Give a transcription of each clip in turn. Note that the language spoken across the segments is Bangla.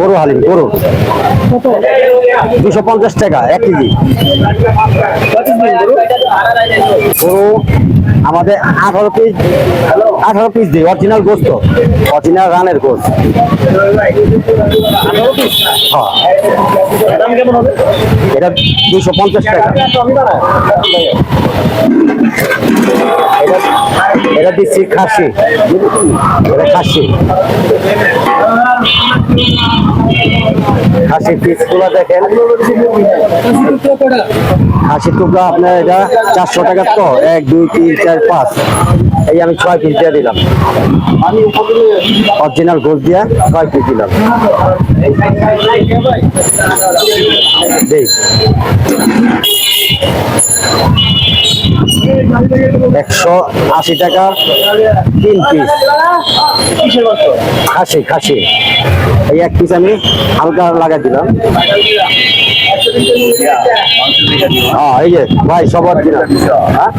গরু হালিম, গরু। দুশো পঞ্চাশ টাকা, এক কেজি। গরু আমাদের আঠারো পিস আঠারো পিস দিই অরিজিনাল গোস্ত অরিজিনাল রানের গোস্ত। দাম এটা দুশো পঞ্চাশ টাকা। এটা খাসি। এটা দেখেন। টুকরা আপনার এটা চারশো টাকা তো। এক, দুই, তিন, চার, পাঁচ। এই আমি ছয় পিস দিয়ে দিলাম। অরিজিনাল গোল দিয়ে ছয় পিস দিলাম। একশো আশি টাকা তিন পিস খাসি খাসি। এই এক পিস আমি হালকা লাগাই দিলাম। হ্যাঁ এই যে ভাই সবার হ্যাঁ?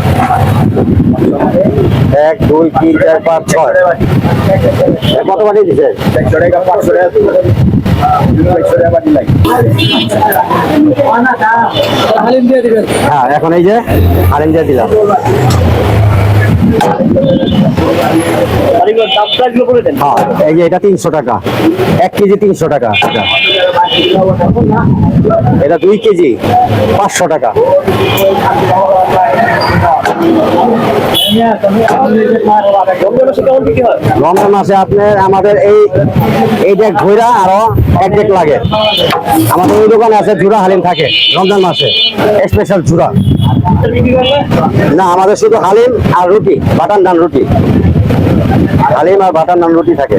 এক দুই তিন চার পাঁচ ছয়। কত দিছে? একশো টাকা পাঁচশো টাকা হালিম দিবেন হ্যাঁ এখন এই যে আরেন দিয়ে দিলাম হ্যাঁ এই যে এটা তিনশো টাকা। এক কেজি তিনশো টাকা। এটা। দুই কেজি পাঁচশো টাকা রমজান মাসে আপনার আমাদের এই এই ডেক ঘোরা আরও এক ডেক লাগে। আমাদের ওই দোকানে আছে জুরা হালিম থাকে, রমজান মাসে। স্পেশাল জুরা না, আমাদের শুধু হালিম আর রুটি, বাটার নান রুটি। হালিম আর বাটার নান রুটি থাকে।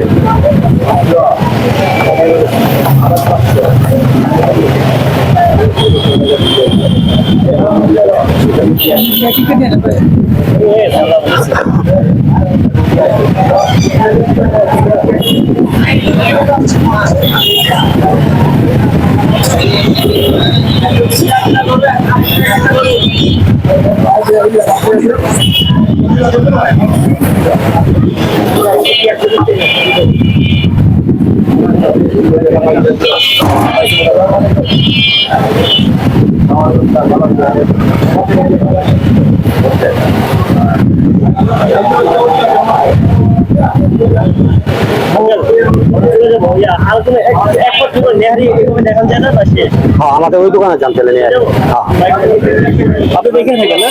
আর কোনো আমাদের ওই দোকানে জানতে নিয়ে হ্যাঁ। আপনি দেখে থাকেন না